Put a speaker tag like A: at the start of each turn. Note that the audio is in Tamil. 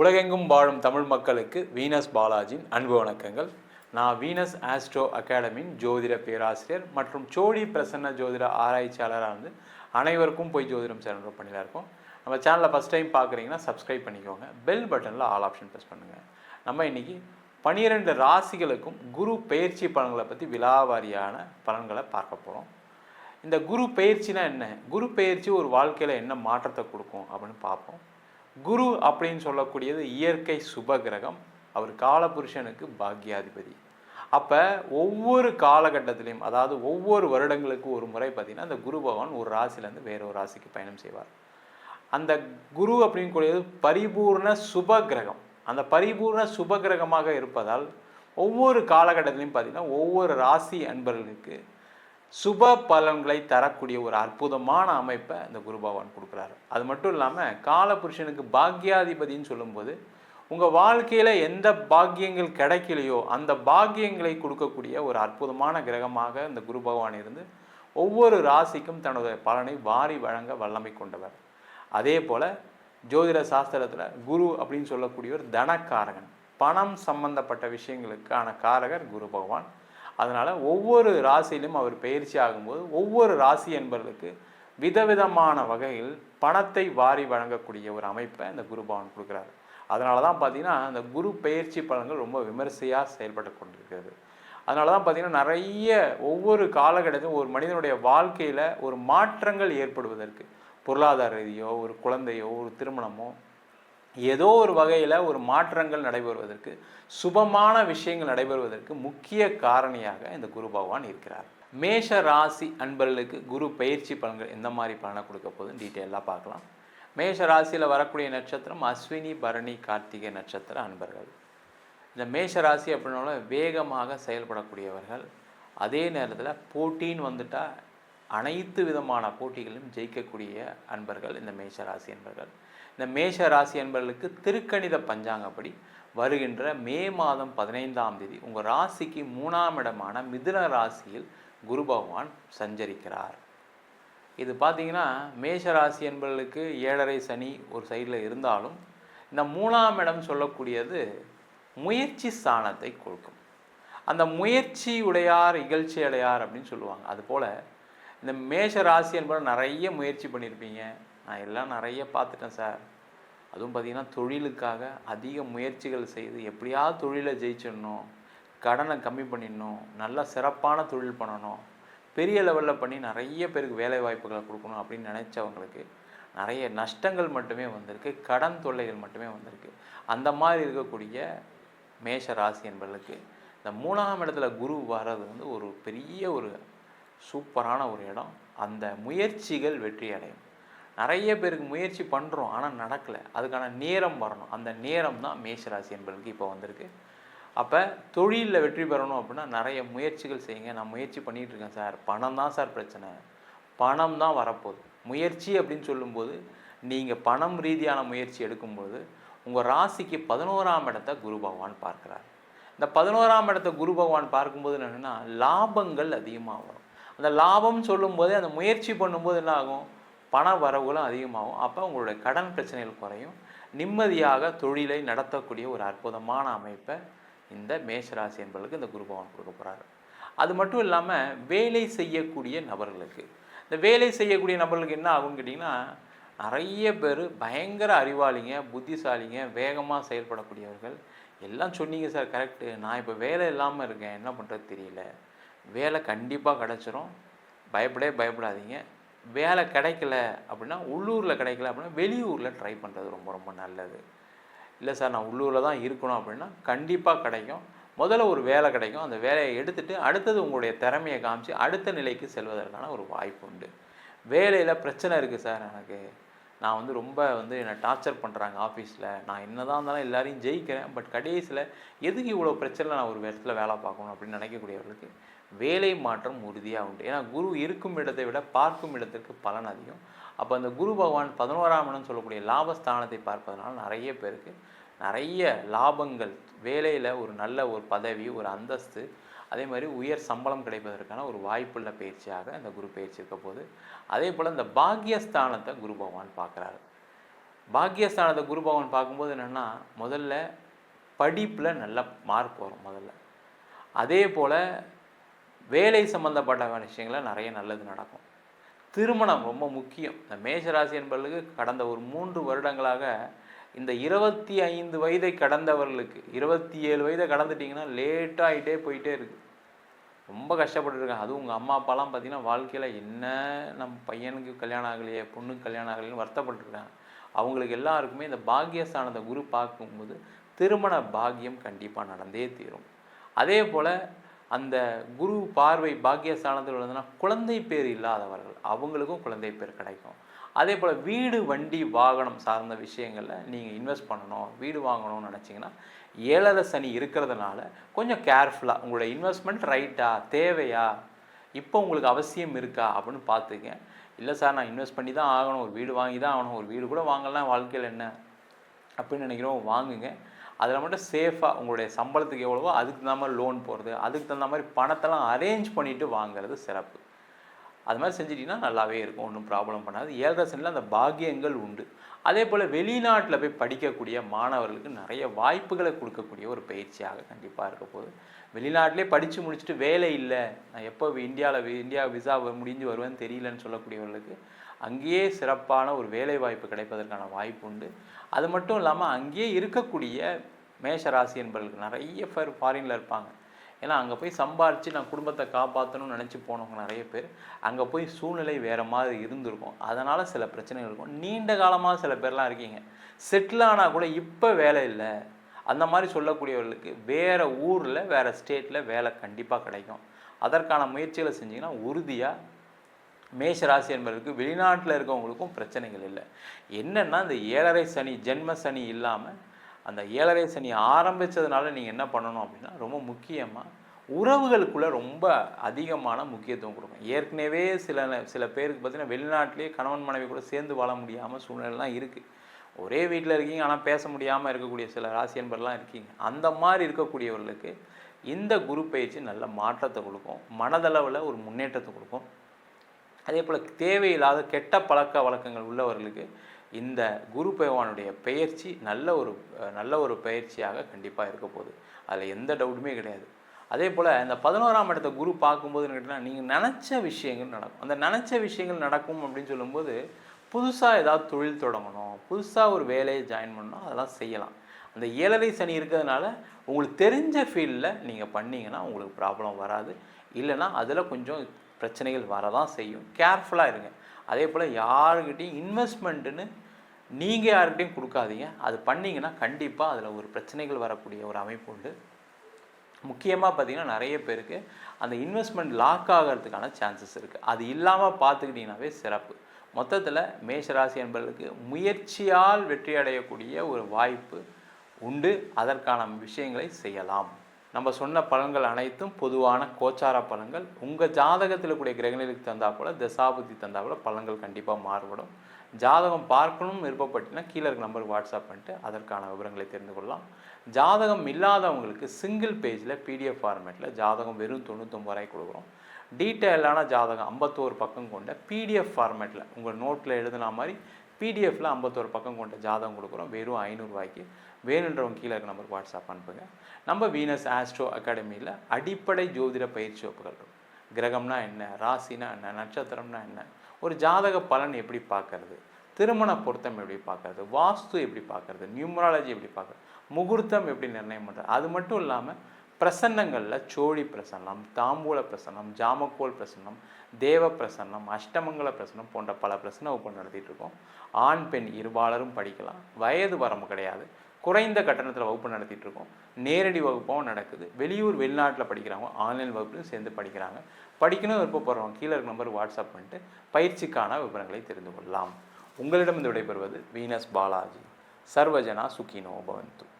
A: உலகெங்கும் வாழும் தமிழ் மக்களுக்கு வீனஸ் பாலாஜியின் அன்பு வணக்கங்கள். நான் வீனஸ் ஆஸ்ட்ரோ அகாடமியின் ஜோதிட பேராசிரியர் மற்றும் சோழி பிரசன்ன ஜோதிட ஆராய்ச்சியாளராக இருந்து அனைவருக்கும் போய் ஜோதிடம் சேனல் பண்ணிலாம் இருக்கோம். நம்ம சேனலை ஃபஸ்ட் டைம் பார்க்குறீங்கன்னா சப்ஸ்கிரைப் பண்ணிக்கோங்க. பெல் பட்டனில் ஆல் ஆப்ஷன் ப்ரெஸ் பண்ணுங்கள் நம்ம இன்றைக்கி பனிரெண்டு ராசிகளுக்கும் குரு பயிற்சி பலன்களை பற்றி விலாவாரியான பலன்களை பார்க்க போகிறோம் இந்த குரு பயிற்சினா என்ன? குரு பயிற்சி ஒரு வாழ்க்கையில் என்ன மாற்றத்தை கொடுக்கும் அப்படின்னு பார்ப்போம். குரு அப்படின்னு சொல்லக்கூடியது இயற்கை சுப கிரகம் அவர் காலபுருஷனுக்கு பாக்யாதிபதி. அப்போ ஒவ்வொரு காலகட்டத்திலையும் அதாவது ஒவ்வொரு வருடங்களுக்கு ஒரு முறை பார்த்தீங்கன்னா அந்த குரு பகவான் ஒரு ராசிலேருந்து வேற ஒரு ராசிக்கு பயணம் செய்வார். அந்த குரு அப்படின்னு கூடியது பரிபூர்ண சுப கிரகம் அந்த பரிபூர்ண சுப கிரகமாக இருப்பதால் ஒவ்வொரு காலகட்டத்திலையும் பார்த்தீங்கன்னா ஒவ்வொரு ராசி அன்பர்களுக்கு சுப பலன்களை தரக்கூடிய ஒரு அற்புதமான அமைப்பை இந்த குரு பகவான் கொடுக்குறாரு. அது மட்டும் இல்லாமல் காலபுருஷனுக்கு பாக்யாதிபதின்னு சொல்லும்போது உங்கள் வாழ்க்கையில் எந்த பாக்கியங்கள் கிடைக்கலையோ அந்த பாக்கியங்களை கொடுக்கக்கூடிய ஒரு அற்புதமான கிரகமாக இந்த குரு பகவான் இருந்து ஒவ்வொரு ராசிக்கும் தனது பலனை வாரி வழங்க வல்லமை கொண்டவர். அதே போல் ஜோதிட சாஸ்திரத்தில் குரு அப்படின்னு சொல்லக்கூடியவர் தனக்காரகன். பணம் சம்பந்தப்பட்ட விஷயங்களுக்கான காரகர் குரு பகவான். அதனால் ஒவ்வொரு ராசியிலும் அவர் பயிற்சி ஆகும்போது ஒவ்வொரு ராசி என்பவர்களுக்கு விதவிதமான வகையில் பணத்தை வாரி வழங்கக்கூடிய ஒரு அமைப்பை இந்த குருபவன் கொடுக்குறாரு. அதனால தான் பார்த்திங்கன்னா அந்த குரு பயிற்சி பலன்கள் ரொம்ப விமரிசையாக செயல்பட்டு கொண்டிருக்கிறது. அதனால தான் பார்த்தீங்கன்னா நிறைய ஒவ்வொரு காலகட்டத்திலும் ஒரு மனிதனுடைய வாழ்க்கையில் ஒரு மாற்றங்கள் ஏற்படுவதற்கு பொருளாதார ரீதியோ ஒரு குழந்தையோ ஒரு திருமணமோ ஏதோ ஒரு வகையில் ஒரு மாற்றங்கள் நடைபெறுவதற்கு சுபமான விஷயங்கள் நடைபெறுவதற்கு முக்கிய காரணியாக இந்த குரு பகவான் இருக்கிறார். மேஷ ராசி அன்பர்களுக்கு குரு பயிற்சி பலன்கள் எந்த மாதிரி பலனை கொடுக்க போகுதுன்னு டீட்டெயிலாக பார்க்கலாம். மேஷ ராசியில் வரக்கூடிய நட்சத்திரம் அஸ்வினி பரணி கார்த்திகை நட்சத்திர அன்பர்கள். இந்த மேஷ ராசி அப்படின்னாலும் வேகமாக செயல்படக்கூடியவர்கள். அதே நேரத்தில் போட்டின்னு வந்துட்டால் அனைத்து விதமான போட்டிகளிலும் ஜெயிக்கக்கூடிய அன்பர்கள் இந்த மேஷ ராசி அன்பர்கள். இந்த மேஷ ராசி என்பவர்களுக்கு திருக்கணித பஞ்சாங்கப்படி வருகின்ற மே மாதம் பதினைந்தாம் தேதி உங்கள் ராசிக்கு மூணாம் இடமான மிதுன ராசியில் குரு பகவான் சஞ்சரிக்கிறார். இது பார்த்தீங்கன்னா மேஷ ராசி என்பவர்களுக்கு ஏழரை சனி ஒரு சைடில் இருந்தாலும் இந்த மூணாம் இடம் சொல்லக்கூடியது முயற்சி ஸ்தானத்தை கொடுக்கும். அந்த முயற்சி உடையார் இகழ்ச்சி அடையார் அப்படின்னு சொல்லுவாங்க. அதுபோல் இந்த மேஷ ராசி என்பவர் நிறைய முயற்சி பண்ணியிருப்பீங்க நான் எல்லாம் நிறைய பார்த்துட்டேன் சார். அதுவும் பார்த்தீங்கன்னா தொழிலுக்காக அதிக முயற்சிகள் செய்து எப்படியாவது தொழிலை ஜெயிச்சிடணும் கடனை கம்மி பண்ணிடணும் நல்லா சிறப்பான தொழில் பண்ணணும் பெரிய லெவலில் பண்ணி நிறைய பேருக்கு வேலை வாய்ப்புகளை கொடுக்கணும் அப்படின்னு நினச்சவங்களுக்கு நிறைய நஷ்டங்கள் மட்டுமே வந்திருக்கு கடன் தொல்லைகள் மட்டுமே வந்திருக்கு. அந்த மாதிரி இருக்கக்கூடிய மேஷ ராசி என்பவர்களுக்கு இந்த மூணாம் இடத்துல குரு வர்றது வந்து ஒரு பெரிய ஒரு சூப்பரான ஒரு இடம். அந்த முயற்சிகள் வெற்றி அடையும் நிறைய பேருக்கு முயற்சி பண்ணுறோம் ஆனால் நடக்கலை. அதுக்கான நேரம் வரணும். அந்த நேரம் தான் மேஷராசி என்பதற்கு இப்போ வந்திருக்கு. அப்போ தொழிலில் வெற்றி பெறணும் அப்படின்னா நிறைய முயற்சிகள் செய்யுங்க. நான் முயற்சி பண்ணிகிட்ருக்கேன் சார். பணம் தான் சார் பிரச்சனை. பணம் தான் வரப்போகுது. முயற்சி அப்படின்னு சொல்லும்போது நீங்கள் பணம் ரீதியான முயற்சி எடுக்கும்போது உங்கள் ராசிக்கு பதினோராம் இடத்த குரு பகவான் பார்க்குறார். இந்த பதினோராம் இடத்த குரு பகவான் பார்க்கும்போது என்னென்னா லாபங்கள் அதிகமாக வரும். அந்த லாபம் சொல்லும்போதே அந்த முயற்சி பண்ணும்போது என்ன ஆகும்? பண வரவுகளும் அதிகமாகும். அப்போ உங்களுடைய கடன் பிரச்சனைகள் குறையும். நிம்மதியாக தொழிலை நடத்தக்கூடிய ஒரு அற்புதமான அமைப்பை இந்த மேஷராசி என்பவர்களுக்கு இந்த குரு பகவான் கொடுக்க போகிறாரு அது மட்டும் இல்லாமல் வேலை செய்யக்கூடிய நபர்களுக்கு. இந்த வேலை செய்யக்கூடிய நபர்களுக்கு என்ன ஆகும்னு கேட்டிங்கன்னா நிறைய பேர் பயங்கர அறிவாளிங்க புத்திசாலிங்க வேகமாக செயல்படக்கூடியவர்கள். எல்லாம் சொன்னீங்க சார் கரெக்டு நான் இப்போ வேலை இல்லாமல் இருக்கேன். என்ன பண்ணுறது தெரியல. வேலை கண்டிப்பாக கிடச்சிரும். பயப்படவே பயப்படாதீங்க. வேலை கிடைக்கல அப்படின்னா உள்ளூரில் கிடைக்கல அப்படின்னா வெளியூரில் ட்ரை பண்ணுறது ரொம்ப ரொம்ப நல்லது. இல்லை சார் நான் உள்ளூரில் தான் இருக்கணும் அப்படின்னா கண்டிப்பாக கிடைக்கும். முதல்ல ஒரு வேலை கிடைக்கும். அந்த வேலையை எடுத்துகிட்டு அடுத்தது உங்களுடைய திறமையை காமிச்சு அடுத்த நிலைக்கு செல்வதற்கான ஒரு வாய்ப்பு உண்டு. வேலையில் பிரச்சனை இருக்குது சார் எனக்கு. நான் வந்து ரொம்ப வந்து என்னை டார்ச்சர் பண்ணுறாங்க ஆஃபீஸில் நான் என்ன தான் இருந்தாலும் எல்லாரையும் ஜெயிக்கிறேன். பட் கடைசியில் எதுக்கு இவ்வளோ பிரச்சனை நான் ஒரு இடத்துல வேலை பார்க்கணும் அப்படின்னு நினைக்கக்கூடியவர்களுக்கு வேலை மாற்றம் உறுதியாக உண்டு. ஏன்னா குரு இருக்கும் இடத்தை விட பார்க்கும் இடத்திற்கு பலன் அதிகம். அப்போ அந்த குரு பகவான் பதினோராம் இடம் சொல்லக்கூடிய லாபஸ்தானத்தை பார்ப்பதனால நிறைய பேருக்கு நிறைய லாபங்கள் வேலையில் ஒரு நல்ல ஒரு பதவி ஒரு அந்தஸ்து அதே மாதிரி உயர் சம்பளம் கிடைப்பதற்கான ஒரு வாய்ப்புள்ள பயிற்சியாக இந்த குரு பயிற்சி இருக்க போது அதே போல் இந்த பாக்யஸ்தானத்தை குரு பகவான் பார்க்குறாரு. பாக்யஸ்தானத்தை குரு பகவான் பார்க்கும்போது என்னென்னா முதல்ல படிப்பில் நல்ல மார்க் வரும் முதல்ல. அதே போல் வேலை சம்மந்தப்பட்ட விஷயங்கள நிறைய நல்லது நடக்கும். திருமணம் ரொம்ப முக்கியம். இந்த மேஷராசி என்பவர்களுக்கு கடந்த ஒரு மூன்று வருடங்களாக இந்த இருபத்தி ஐந்து வயதை கடந்தவர்களுக்கு இருபத்தி ஏழு வயதை கடந்துட்டிங்கன்னா லேட்டாகிட்டே போயிட்டே இருக்குது ரொம்ப கஷ்டப்பட்டுருக்காங்க அதுவும் உங்கள் அம்மா அப்பாலாம் பார்த்தீங்கன்னா வாழ்க்கையில் என்ன நம்ம பையனுக்கு கல்யாணம் ஆகலையே பொண்ணுக்கு கல்யாணம் ஆகலைன்னு வருத்தப்பட்டுருக்காங்க. அவங்களுக்கு எல்லாருக்குமே இந்த பாக்கியஸ்தானத்தை குரு பார்க்கும்போது திருமண பாக்கியம் கண்டிப்பாக நடந்தே தீரும். அதே போல் அந்த குரு பார்வை பாக்கியஸ்தானத்தில் உள்ளதுன்னா குழந்தை பேர் இல்லாதவர்கள் அவங்களுக்கும் குழந்தை பேர் கிடைக்கும். அதே போல் வீடு வண்டி வாகனம் சார்ந்த விஷயங்களில் நீங்கள் இன்வெஸ்ட் பண்ணணும் வீடு வாங்கணும்னு நினச்சிங்கன்னா ஏழரை சனி இருக்கிறதுனால கொஞ்சம் கேர்ஃபுல்லாக உங்களோட இன்வெஸ்ட்மெண்ட் ரைட்டா தேவையா? இப்போ உங்களுக்கு அவசியம் இருக்கா? அப்படின்னு பார்த்துக்க இல்லை சார் நான் இன்வெஸ்ட் பண்ணி தான் ஆகணும். ஒரு வீடு வாங்கி தான் ஆகணும். ஒரு வீடு கூட வாங்கலாம் வாழ்க்கையில் என்ன? அப்படின்னு நினைக்கிறோம் வாங்குங்க. அதில் மட்டும் சேஃபாக உங்களுடைய சம்பளத்துக்கு எவ்வளவோ அதுக்கு தகுந்த மாதிரி லோன் போகிறது அதுக்கு தகுந்த மாதிரி பணத்தெல்லாம் அரேஞ்ச் பண்ணிவிட்டு வாங்குறது சிறப்பு. அது மாதிரி செஞ்சிட்டிங்கன்னா நல்லாவே இருக்கும் ஒன்றும் ப்ராப்ளம் பண்ணாது. ஏழரை சனியில் அந்த பாக்கியங்கள் உண்டு. அதே போல் வெளிநாட்டில் போய் படிக்கக்கூடிய மாணவர்களுக்கு நிறைய வாய்ப்புகளை கொடுக்கக்கூடிய ஒரு பயிற்சியாக கண்டிப்பாக இருக்க போகுது. வெளிநாட்டிலே படித்து முடிச்சுட்டு வேலை இல்லை. நான் எப்போ இந்தியாவில் இந்தியா விசா முடிஞ்சு வருவேன்னு தெரியலன்னு சொல்லக்கூடியவர்களுக்கு அங்கேயே சிறப்பான ஒரு வேலை வாய்ப்பு கிடைப்பதற்கான வாய்ப்பு உண்டு. அது மட்டும் இல்லாமல் அங்கேயே இருக்கக்கூடிய மேஷராசி என்பவர்களுக்கு நிறைய பேர் ஃபாரினில் இருப்பாங்க. ஏன்னா அங்கே போய் சம்பாரித்து நான் குடும்பத்தை காப்பாற்றணும்னு நினச்சி போனவங்க நிறைய பேர் அங்கே போய் சூழ்நிலை வேறு மாதிரி இருந்திருக்கும். அதனால் சில பிரச்சனைகள் இருக்கும். நீண்ட காலமாக சில பேர்லாம் இருக்கீங்க. செட்டில் ஆனால் கூட இப்போ வேலை இல்லை. அந்த மாதிரி சொல்லக்கூடியவர்களுக்கு வேறு ஊரில் வேறு ஸ்டேட்டில் வேலை கண்டிப்பாக கிடைக்கும். அதற்கான முயற்சிகளை செஞ்சிங்கன்னா உறுதியாக மேஷ ராசி என்பதற்கு வெளிநாட்டில் இருக்கவங்களுக்கும் பிரச்சனைகள் இல்லை. என்னென்னா இந்த ஏழரை சனி ஜென்ம சனி இல்லாமல் அந்த ஏழரை சனி ஆரம்பித்ததுனால நீங்கள் என்ன பண்ணணும் அப்படின்னா ரொம்ப முக்கியமாக உறவுகளுக்குள்ளே ரொம்ப அதிகமான முக்கியத்துவம் கொடுக்கும் ஏற்கனவே சில சில பேருக்கு பார்த்தீங்கன்னா வெளிநாட்டிலே கணவன் மனைவி கூட சேர்ந்து வாழ முடியாமல் சூழ்நிலைலாம் இருக்குது ஒரே வீட்டில் இருக்கீங்க ஆனால் பேச முடியாமல் இருக்கக்கூடிய சில ராசி என்பர்லாம் இருக்கீங்க. அந்த மாதிரி இருக்கக்கூடியவர்களுக்கு இந்த குரு பயிற்சி நல்ல மாற்றத்தை கொடுக்கும். மனதளவில் ஒரு முன்னேற்றத்தை கொடுக்கும். அதே போல் தேவையில்லாத கெட்ட பழக்க வழக்கங்கள் உள்ளவர்களுக்கு இந்த குரு பகவானுடைய பெயர்ச்சி நல்ல ஒரு நல்ல ஒரு பயிற்சியாக கண்டிப்பாக இருக்க போகுது. அதில் எந்த டவுட்டுமே கிடையாது. அதே போல் இந்த பதினோராம் இடத்த குரு பார்க்கும்போதுன்னு கேட்டிங்கன்னா நீங்கள் நினச்ச விஷயங்கள் நடக்கும். அந்த நினச்ச விஷயங்கள் நடக்கும் அப்படின்னு சொல்லும்போது புதுசாக ஏதாவது தொழில் தொடங்கணும் புதுசாக ஒரு வேலையை ஜாயின் பண்ணணும் அதெல்லாம் செய்யலாம். அந்த ஏழரை சனி இருக்கிறதுனால உங்களுக்கு தெரிஞ்ச ஃபீல்டில் நீங்கள் பண்ணிங்கன்னா உங்களுக்கு ப்ராப்ளம் வராது. இல்லைன்னா அதில் கொஞ்சம் பிரச்சனைகள் வரதான் செய்யும். கேர்ஃபுல்லாக இருங்க. அதே போல் யாருக்கிட்டையும் இன்வெஸ்ட்மெண்ட்டுன்னு நீங்கள் யார்கிட்டையும் கொடுக்காதீங்க. அது பண்ணிங்கன்னா கண்டிப்பாக அதில் ஒரு பிரச்சனைகள் வரக்கூடிய ஒரு அமைப்பு உண்டு. முக்கியமாக பார்த்திங்கன்னா நிறைய பேருக்கு அந்த இன்வெஸ்ட்மெண்ட் லாக் ஆகிறதுக்கான சான்சஸ் இருக்குது அது இல்லாமல் பார்த்துக்கிட்டிங்கனாவே சிறப்பு. மொத்தத்தில் மேஷராசி என்பதற்கு முயற்சியால் வெற்றி அடையக்கூடிய ஒரு வாய்ப்பு உண்டு. அதற்கான விஷயங்களை செய்யலாம். நம்ம சொன்ன பலன்கள் அனைத்தும் பொதுவான கோச்சார பலன்கள். உங்கள் ஜாதகத்தில் கூடிய கிரகங்களுக்கு தந்தால் போல் தசாபுத்தி தந்தால் போல் பலன்கள் கண்டிப்பாக மாறுபடும். ஜாதகம் பார்க்கணும் விருப்பப்பட்டீங்கன்னா கீழே இருக்க நம்பருக்கு வாட்ஸ்அப் பண்ணிட்டு அதற்கான விவரங்களை தெரிந்து கொள்ளலாம். ஜாதகம் இல்லாதவங்களுக்கு சிங்கிள் பேஜில் பிடிஎஃப் ஃபார்மேட்டில் ஜாதகம் வெறும் தொண்ணூத்தொம்பது ரூபாய் கொடுக்குறோம். டீட்டெயிலான ஜாதகம் ஐம்பத்தோரு பக்கம் கொண்ட பிடிஎஃப் ஃபார்மேட்டில் உங்கள் நோட்டில் எழுதுனா மாதிரி பிடிஎஃப்பில் ஐம்பத்தோரு பக்கம் கொண்ட ஜாதகம் கொடுக்குறோம். வெறும் ஐநூறுரூவாய்க்கு வேணுன்றவங்க கீழே இருக்க நம்பருக்கு வாட்ஸ்அப் அனுப்புங்க. நம்ம வீனஸ் ஆஸ்ட்ரோ அகாடமியில் அடிப்படை ஜோதிட பயிற்சி வகுப்புகள் இருக்கும். கிரகம்னா என்ன? ராசினா என்ன? நட்சத்திரம்னா என்ன? ஒரு ஜாதக பலன் எப்படி பார்க்கறது? திருமண பொருத்தம் எப்படி பார்க்கறது? வாஸ்து எப்படி பார்க்கறது? நியூமராலஜி எப்படி பார்க்கறது? முகூர்த்தம் எப்படி நிர்ணயம் பண்ணுறது அது மட்டும் இல்லாமல் பிரசன்னங்களில் சோழி பிரசன்னம் தாம்பூல பிரசன்னம் ஜாமக்கோல் பிரசன்னம் தேவ பிரசன்னம் அஷ்டமங்கல பிரசன்னம் போன்ற பல பிரசன்ன வகுப்பு நடத்திட்டு இருக்கோம். ஆண் பெண் இருபாலரும் படிக்கலாம். வயது வரம்பு கிடையாது. குறைந்த கட்டணத்தில் வகுப்பு நடத்திட்டு இருக்கோம். நேரடி வகுப்பும் நடக்குது. வெளியூர் வெளிநாட்டில் படிக்கிறாங்க ஆன்லைன் வகுப்புலையும் சேர்ந்து படிக்கிறாங்க. படிக்கணும் விருப்பப்படுறவங்க கீழே இருக்க நம்பர் வாட்ஸ்அப் பண்ணிட்டு பயிற்சிக்கான விவரங்களை தெரிந்து கொள்ளலாம். உங்களிடம் இந்த விடைபெறுவது வீனஸ் பாலாஜி. சர்வஜனா சுகினோ பவந்து